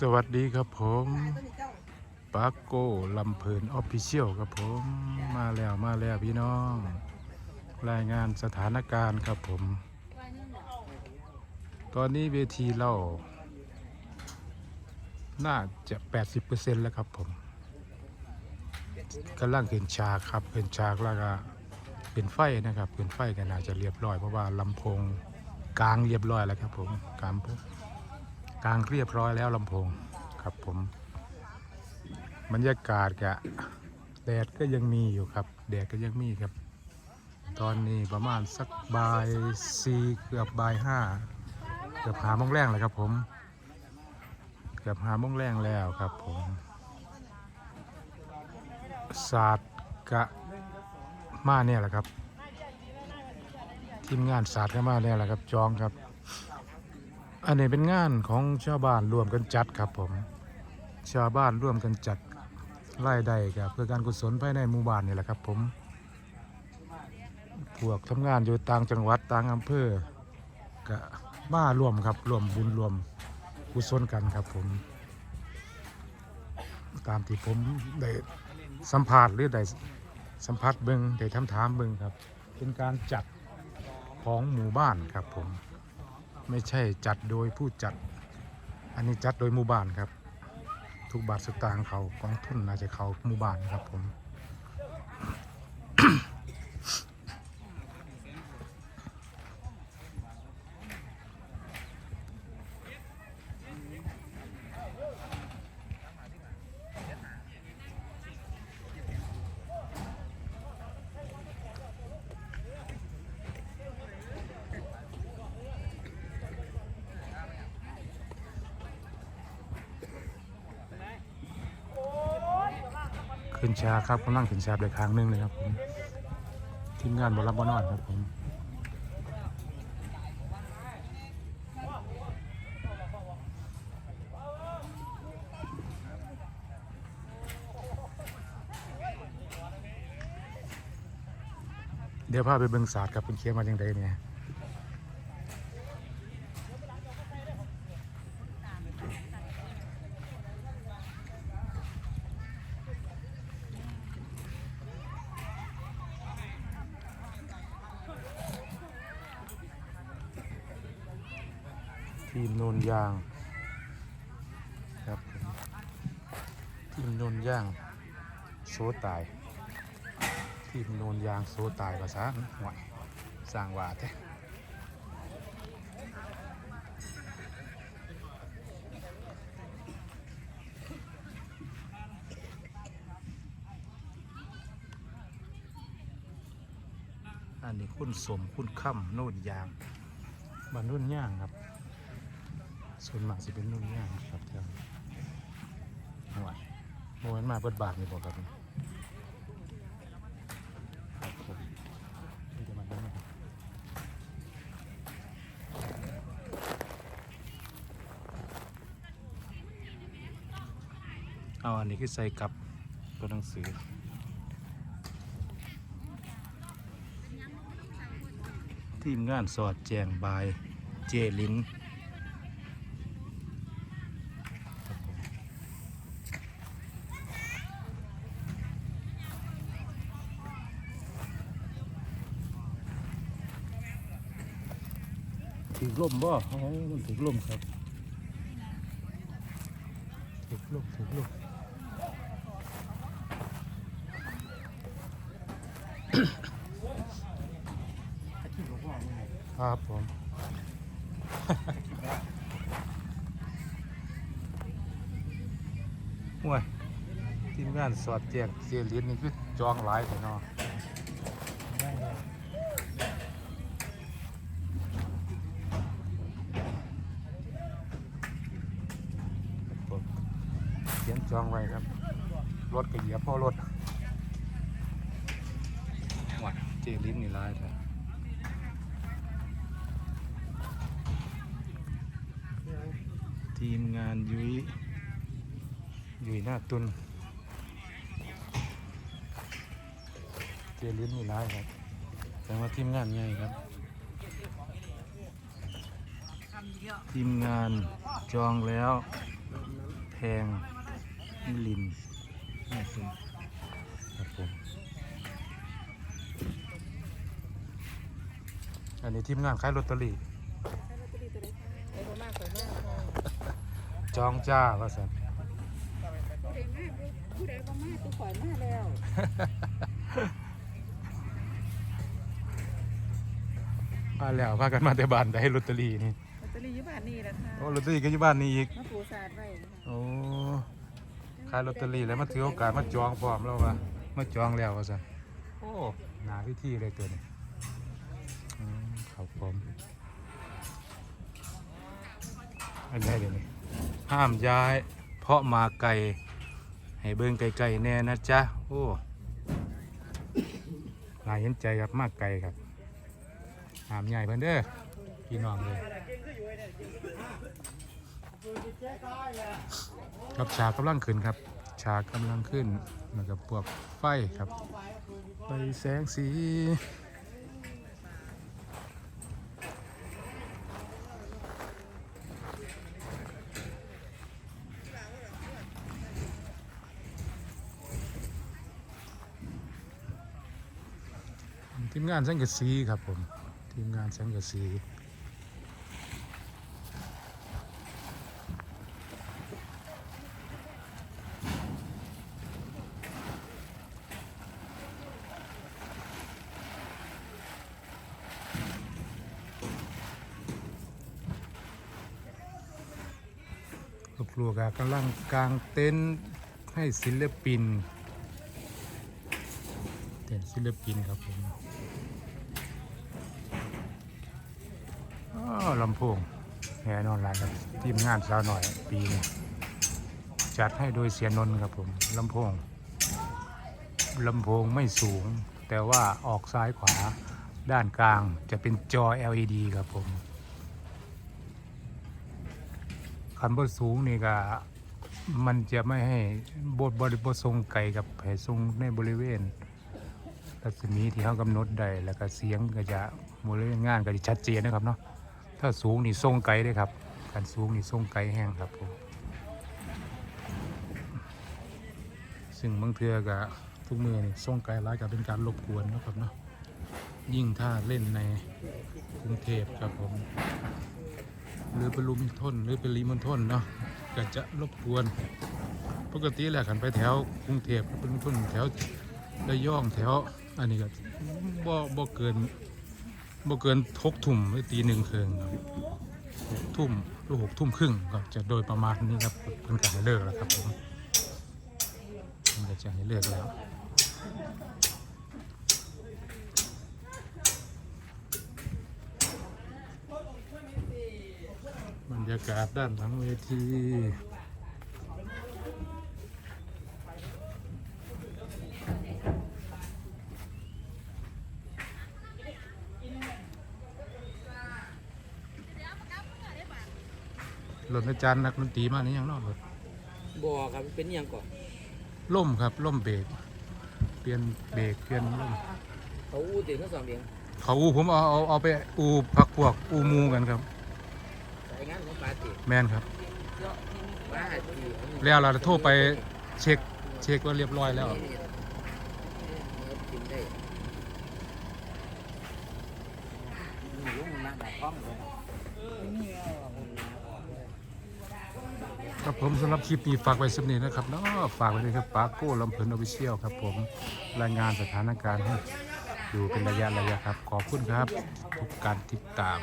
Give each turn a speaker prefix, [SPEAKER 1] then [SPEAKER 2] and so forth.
[SPEAKER 1] สวัสดีครับผมปาโก้ลำเพลินออฟฟิเชียลครับผมมาแล้วมาแล้วพี่น้อง รายงานสถานการณ์ครับผม ตอนนี้เวทีเรา น่าจะ 80%แล้วครับผมกำลังเห็นฉากครับเห็นฉากแล้วก็เป็นไฟนะครับเป็นไฟกันน่าจะเรียบร้อยเพราะว่าลำโพงกลางเรียบร้อยแล้วครับผมกลาง กลางเรียบร้อยแล้วลำโพงครับผมบรรยากาศกะแดดก็ยังมีอยู่ครับ แดดก็ยังมีครับ ตอนนี้ประมาณสักบ่ายสี่เกือบบ่ายห้าเกือบหามงแรงแล้วครับผม เกือบหามงแรงแล้วครับผมศาสตร์กะมาเนี่ยแหละครับ ทีมงานศาสตร์ก็มาเนี่ยแหละครับจองครับ อันนี้เป็นงานของชาวบ้านร่วมกันจัดครับผม ชาวบ้านร่วมกันจัดไล่ได้กับเพื่อการกุศลภายในหมู่บ้านนี่แหละครับ ผมพวกทำงานอยู่ต่างจังหวัดต่างอำเภอก็มาร่วมครับร่วมบุญร่วมกุศลกันครับผม ตามที่ผมได้สัมภาษณ์หรือได้สัมผัสเบิงได้ทำถามเบิงครับ เป็นการจัดของหมู่บ้านครับผม ไม่ใช่จัดโดยผู้จัด อันนี้จัดโดยหมู่บ้านครับ ทุกบาทสตางค์เขากองทุนน่าจะเขาหมู่บ้านครับผม ขึ้นชาครับกำลังขึ้นชาเลยครั้งหนึงเลยครับผมทีมงานบรับบนอนครับผมเดี๋ยวพาไปเบิงศาสตร์ครับเป็นเคียมาอย่างไรเนี่ย ทีมโนนยางครับทีมโนนยางโซตาย ทีมโนนยางโซตายภาษาหวยสร้างว่าแท้อันนี้คุณสมคุณค่ำโน่นยางบานโน่นย่างครับ ส่วนมากจะเป็นนุ่นย่างครับแถวนี้หน่วยโมเมนมาเปิดบาทนี่บอกครับครับผมนี่จะมาได้ไหมครับเอาอันนี้คือใส่กับตัวหนังสือทีมงานสอดแจงบายเจลิน ถึงลมบ่อ๋อมันถึงลมครับถึงลมถึงลมครับผมห่วยทีมงานสอดแจกเสียเหรียญนี่คือจองหลายแต่เนาะ ผมเขียนจองไว้ครับ รถก็เหยียบพ่อรถวัดเจลิ้นนี่ร้ายแท้ทีมงานยุ้ยยุ้ยหน้าตุนเจลิ้นนี่ร้ายครับแต่ว่าทีมงานใหญ่ครับ ทีมงานจองแล้วงมิลิน ห้าสิบครับผม อันนี้ทีมงานขายลอตเตอรี่
[SPEAKER 2] ไอ้บ่มากข่อยมากค่ะ
[SPEAKER 1] จองจ้าว่าสัน
[SPEAKER 2] ผู้ใดมากผู้ใดบ่มากตัวข่อยมากแล้ว
[SPEAKER 1] มาแล้วพากันมาแต่บ้านได้ลอตเตอรี่นี่
[SPEAKER 2] ลอตเตอรี่อยู่บ้านนี่แหละค่ะ
[SPEAKER 1] โอ้ลอตเตอรี่ก็อยู่บ้านนี่อีก
[SPEAKER 2] มาปูศาสตร์ไว้นะคะ
[SPEAKER 1] โอ้ายลอตเตอรี่แล้วมาถือโอกาสมาจองพร้อมแล้วว่ามาจองแล้วว่าสันโอ้หนาพิธีเลยตัวนี้อืมครับผมอันนี้เดี๋ยวนี้ห้ามย้าย เพราะมาไกลให้เบิ่งไกลๆแน่นะจ๊ะโอ้น่าเห็นใจครับมากไกลครับห้ามใหญ่เพิ่นเด้อพี่น้องเลย ครับฉากกำลังขึ้นครับฉากกำลังขึ้นเหมือนกับพวกไฟครับไฟแสงสีทีมงานสังกะสีครับผม ทีมงานสังกะสี ครัวกกำลังกางเต็นท์ให้ศิลปิน เต็นท์ศิลปินครับผมลำโพงแน่นอนหลายครับทีมงานสาวหน่อยปีนี้จัดให้โดยเสียนนท์ครับผมลำโพงลำโพงไม่สูง แต่ว่าออกซ้ายขวาด้านกลางจะเป็นจอ LED ครับผม คันบนสูงนี่ก็มันจะไม่ให้บทบริบททรงไกลกับให้ทรงในบริเวณรัศมีที่เขากำหนดได้แล้วก็เสียงก็จะบริเวณงานก็จะชัดเจนนะครับเนาะถ้าสูงนี่ทรงไกลได้ครับการสูงนี่ทรงไกลแห้งครับผมซึ่งบางเทือก็ทุกมือนี่ทรงไกลร้ายก็เป็นการรบกวนนะครับเนาะยิ่งถ้าเล่นในกรุงเทพครับผม หรือเป็นลุมิทนหรือเป็นรีมณฑลเนาะก็จะรบกวน ปกติแหละขันไปแถวกรุงเทพเป็นมณฑลแถวระยองแถว อันนี้ก็บ่บ่เกินบ่เกินทกทุ่มหรือตีหนึ่งครึ่งครับหกทุ่มหรือหกทุ่มครึ่งก็จะโดยประมาณนี้ครับเพิ่นก็ให้เลิกแล้วครับผมเพิ่นจะให้เลิกแล้วบ รรยากาศด้านหลังเวทีรถอาจารย์นักดนตรีมานี่ยังเนอกรถ
[SPEAKER 3] บ่ครับเป็นอิหยังก่อน
[SPEAKER 1] ล่มครับล่มเบรกเปลี่ยนเบรกเปลี่ยนล่ม
[SPEAKER 3] เขาอู้เต็มทั้งสองเดียง
[SPEAKER 1] เขาอูผมเอาเอาเอาไปอูพักพวกอูหมูกันครับ
[SPEAKER 3] สาย งานของปาติ
[SPEAKER 1] แมนครับ
[SPEAKER 3] ปาติ
[SPEAKER 1] แล้วเราโทรไปเช็คเช็คว่าเรียบร้อยแล้ว
[SPEAKER 3] นี่นี่กินได้นี่ลงมาแบบพร้อมเลย
[SPEAKER 1] ครับผมสำหรับคลิปนี้ฝากไว้สักนิดนะครับเนาะฝากไว้ด้วยครับปาโก้ลำเพลินออฟฟิเชียลครับผมรายงานสถานการณ์ให้ดูเป็นระยะระยะครับ ขอบคุณครับ ทุกการติดตาม